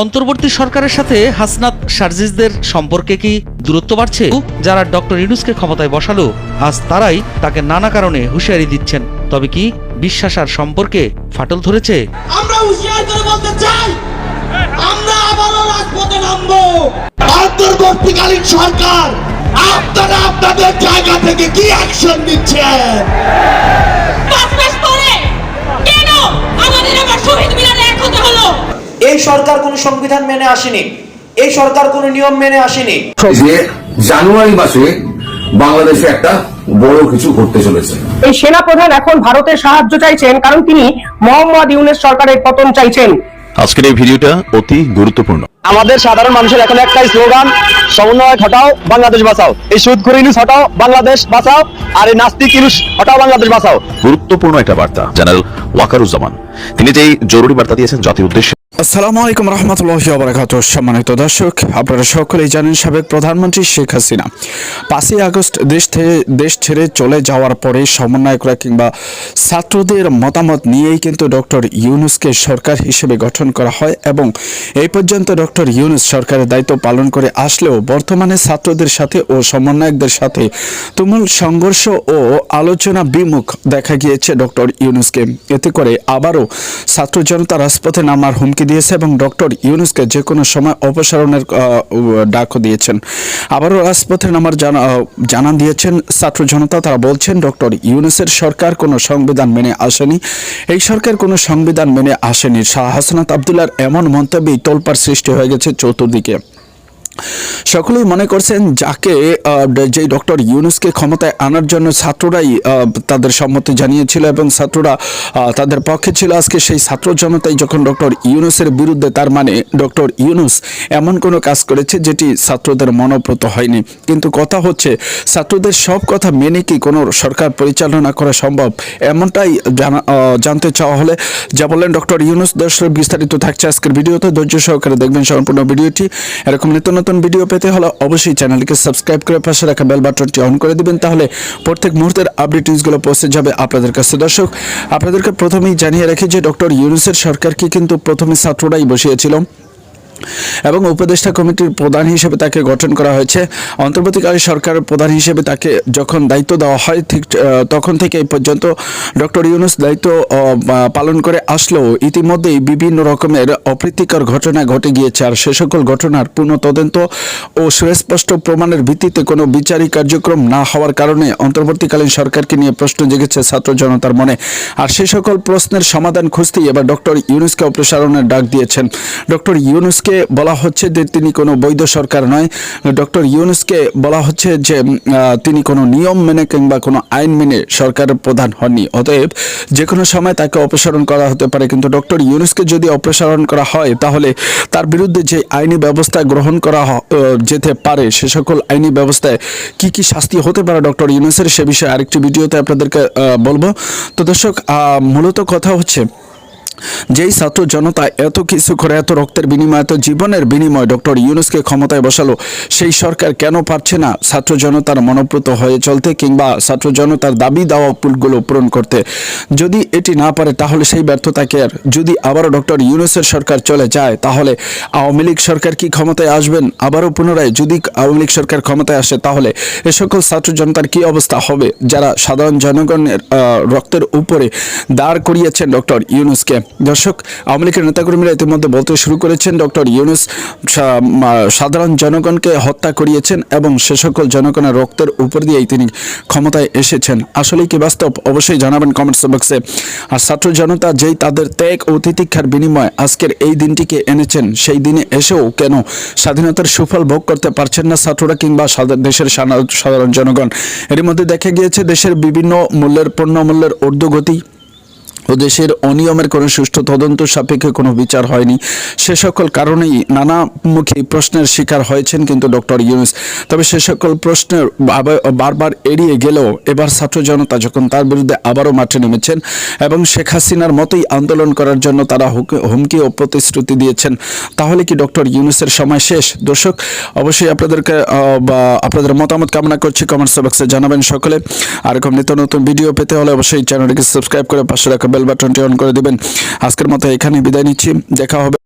অন্তর্বর্তী সরকারের সাথে হাসনাত সার্জিসদের সম্পর্কে কি দূরত্ব বাড়ছে? যারা ডক্টর ইউনুসকে ক্ষমতায় বসালো আজ তারাই তাকে নানা কারণে হুঁশিয়ারি দিচ্ছেন। তবে কি বিশ্বাস আর সম্পর্কে ফাটল ধরেছে? আমরা হুঁশিয়ার করে বলতে চাই আমরা আবারও রাজপথে নামবো। অন্তর্বর্তীকালীন সরকার আপনারা আপনাদের জায়গা থেকে কি অ্যাকশন নিচ্ছেন কেন আমাদের আবার শহীদ মিনারে এক হতে হলো? এই সরকার কোনো সংবিধান মেনে আসেনি। এই সরকার কোনো নিয়ম মেনে আসেনি। যে জানুয়ারি মাসে বাংলাদেশে একটা বড় কিছু ঘটতে চলেছে। এই সেনা প্রধান এখন ভারতের সাহায্য চাইছেন কারণ তিনি মোহাম্মদ ইউনুস সরকারের পতন চাইছেন। আজকের এই ভিডিওটা অতি গুরুত্বপূর্ণ। আমাদের সাধারণ মানুষের এখন একটাই স্লোগান সমন্বয় হটাও বাংলাদেশ বাঁচাও। এই সুদ করে ইউনুস হটাও বাংলাদেশ বাঁচাও আর এই নাস্তিক ইউনুস হটাও বাংলাদেশ বাঁচাও। গুরুত্বপূর্ণ একটা বার্তা জেনারেল ওয়াকারুজ্জামান। তিনি যেই জরুরি বার্তা দিয়েছেন জাতির উদ্দেশ্যে। আসসালামু আলাইকুম রহমতুল্লাহ বারাকাত সম্মানিত দর্শক, আপনারা সকলেই জানেন সাবেক প্রধানমন্ত্রী শেখ হাসিনা। পাঁচই আগস্ট দেশ থেকে দেশ ছেড়ে চলে যাওয়ার পরে সমন্বয়করা কিংবা ছাত্রদের মতামত নিয়েই কিন্তু ডক্টর ইউনুসকে সরকার হিসেবে গঠন করা হয় এবং এই পর্যন্ত ডক্টর ইউনুস সরকারের দায়িত্ব পালন করে আসলেও বর্তমানে ছাত্রদের সাথে ও সমন্বয়কদের সাথে তুমুল সংঘর্ষ ও আলোচনা বিমুখ দেখা গিয়েছে ডক্টর ইউনুসকে। এতে করে আবারও ছাত্র জনতা রাজপথে নামার হুমকি দিয়েছে এবং ডক্টর ইউনুসকে যে কোনো সময় অপসারণের ডাকও দিয়েছেন। আবারও রাজপথে নামার জানা জানান দিয়েছেন ছাত্র জনতা। তারা বলছেন, ডক্টর ইউনুসের সরকার কোনো সংবিধান মেনে আসেনি। এই সরকার কোনো সংবিধান মেনে আসেনি। শাহ হাসনাত আবদুল্লার এমন মন্তব্যেই তোলপাড় সৃষ্টি হয়ে গেছে চতুর্দিকে। সকলেই মনে করছেন যাকে যে ডক্টর ইউনুসকে ক্ষমতায় আনার জন্য ছাত্ররাই তাদের সম্মতি জানিয়েছিল এবং ছাত্ররা তাদের পক্ষে ছিল। আজকে সেই ছাত্র জনতাই যখন ডক্টর ইউনুসের বিরুদ্ধে, তার মানে ডক্টর ইউনুস এমন কোনো কাজ করেছে যেটি ছাত্রদের মনোপ্রত হয়নি। কিন্তু কথা হচ্ছে, ছাত্রদের সব কথা মেনে কি কোনো সরকার পরিচালনা করা সম্ভব? এমনটাই জানা জানতে চাওয়া হলে যা বললেন ডক্টর ইউনুস, দর্শক বিস্তারিত থাকছে আজকের ভিডিওতে। ধৈর্য সহকারে দেখবেন সম্পূর্ণ ভিডিওটি। এরকম নিত্য নতুন ভিডিও পেতে হলে অবশ্যই চ্যানেলটিকে সাবস্ক্রাইব করে পাশে রাখা বেল বাটনটি অন করে দিবেন, তাহলে প্রত্যেক মুহূর্তের আপডেট নিউজগুলো পৌঁছে যাবে আপনাদের কাছে। দর্শক, আপনাদেরকে প্রথমেই জানিয়ে রাখি যে ডক্টর ইউনুসের সরকারকে কিন্তু প্রথমে ছাত্ররাই বসিয়েছিল। এবং উপদেষ্টা কমিটির প্রধান হিসেবে তাকে গঠন করা হয়েছে। অন্তর্বর্তীকালীন সরকারের প্রধান হিসেবে তাকে যখন দায়িত্ব দেওয়া হয়, ঠিক তখন থেকে এই পর্যন্ত ডক্টর ইউনুস দায়িত্ব পালন করে আসলেও ইতিমধ্যেই বিভিন্ন রকমের অপ্রীতিকর ঘটনা ঘটে গিয়েছে। আর সে সকল ঘটনার পূর্ণ তদন্ত ও সুস্পষ্ট প্রমাণের ভিত্তিতে কোনো বিচারিক কার্যক্রম না হওয়ার কারণে অন্তর্বর্তীকালীন সরকারকে নিয়ে প্রশ্ন জেগেছে ছাত্র জনতার মনে। আর সে সকল প্রশ্নের সমাধান খুঁজতেই এবার ডক্টর ইউনুসকে অপসারণের ডাক দিয়েছেন। ডক্টর ইউনুসকে বলা হচ্ছে যে তিনি কোনো বৈধ সরকার নয়। ডক্টর ইউনুসকে বলা হচ্ছে যে তিনি কোনো নিয়ম মেনে কিংবা কোনো আইন মেনে সরকারের প্রধান হননি। অতএব যে কোনো সময় তাকে অপসারণ করা হতে পারে। কিন্তু ডক্টর ইউনুসকে যদি অপসারণ করা হয়, তাহলে তার বিরুদ্ধে যে আইনি ব্যবস্থা গ্রহণ করা যেতে পারে, সে সকল আইনি ব্যবস্থায় কি কি শাস্তি হতে পারে ডক্টর ইউনুসের? সে বিষয়ে আরেকটি ভিডিওতে আপনাদেরকে বলব। তো দর্শক মূলত কথা হচ্ছে যেই ছাত্র জনতা এত কিছু করে, এত রক্তের বিনিময়, এত জীবনের বিনিময় ডক্টর ইউনুসকে ক্ষমতায় বসালো, সেই সরকার কেন পারছে না ছাত্র জনতার মনোপ্রত হয়ে চলতে কিংবা ছাত্র জনতার দাবি দাওয়া পুলগুলো পূরণ করতে? যদি এটি না পারে, তাহলে সেই ব্যর্থতাকে আর? যদি আবারও ডক্টর ইউনুসের সরকার চলে যায়, তাহলে আওয়ামী লীগ সরকার কি ক্ষমতায় আসবেন? আবারও পুনরায় যদি আওয়ামী লীগ সরকার ক্ষমতায় আসে, তাহলে এ সকল ছাত্র জনতার কি অবস্থা হবে? যারা সাধারণ জনগণের রক্তের উপরে দাঁড় করিয়েছেন ডক্টর ইউনুসকে দর্শক, আওয়ামী লীগের নেতাকর্মীরা ইতিমধ্যে বলতে শুরু করেছেন, ডক্টর ইউনুস সাধারণ জনগণকে হত্যা করিয়েছেন এবং সে সকল জনগণের রক্তের উপর দিয়েই তিনি ক্ষমতায় এসেছেন। আসলে কি বাস্তব? অবশ্যই জানাবেন কমেন্টস বক্সে আর ছাত্র জনতা যেই তাদের ত্যাগ ও তিতিক্ষার বিনিময়ে আজকের এই দিনটিকে এনেছেন, সেই দিনে এসেও কেন স্বাধীনতার সুফল ভোগ করতে পারছেন না ছাত্ররা কিংবা দেশের সাধারণ জনগণ? এর মধ্যে দেখা গিয়েছে, দেশের বিভিন্ন মূল্যের পণ্য মূল্যের ঊর্ধ্বগতি ও দেশের অনিয়মের কোনো সুষ্ঠু তদন্ত সাপেক্ষে কোনো বিচার হয়নি। সে সকল কারণেই নানামুখী প্রশ্নের শিকার হয়েছেন কিন্তু ডক্টর ইউনুস। তবে সে সকল প্রশ্নের বারবার এড়িয়ে গেলেও এবার ছাত্র জনতা যখন তার বিরুদ্ধে আবারও মাঠে নেমেছেন এবং শেখ হাসিনার মতোই আন্দোলন করার জন্য তারা হুমকি ও প্রতিশ্রুতি দিয়েছেন, তাহলে কি ডক্টর ইউনুসের সময় শেষ? দর্শক, অবশ্যই আপনাদেরকে বা আপনাদের মতামত কামনা করছি। কমেন্টস বক্সে জানাবেন সকলে। আর এরকম নিত্য নতুন ভিডিও পেতে হলে অবশ্যই চ্যানেলটিকে সাবস্ক্রাইব করে পাশে রাখা বেল বাটনটি অন করে দিবেন। আজকের মতো এখানে বিদায় নিচ্ছি। দেখা হবে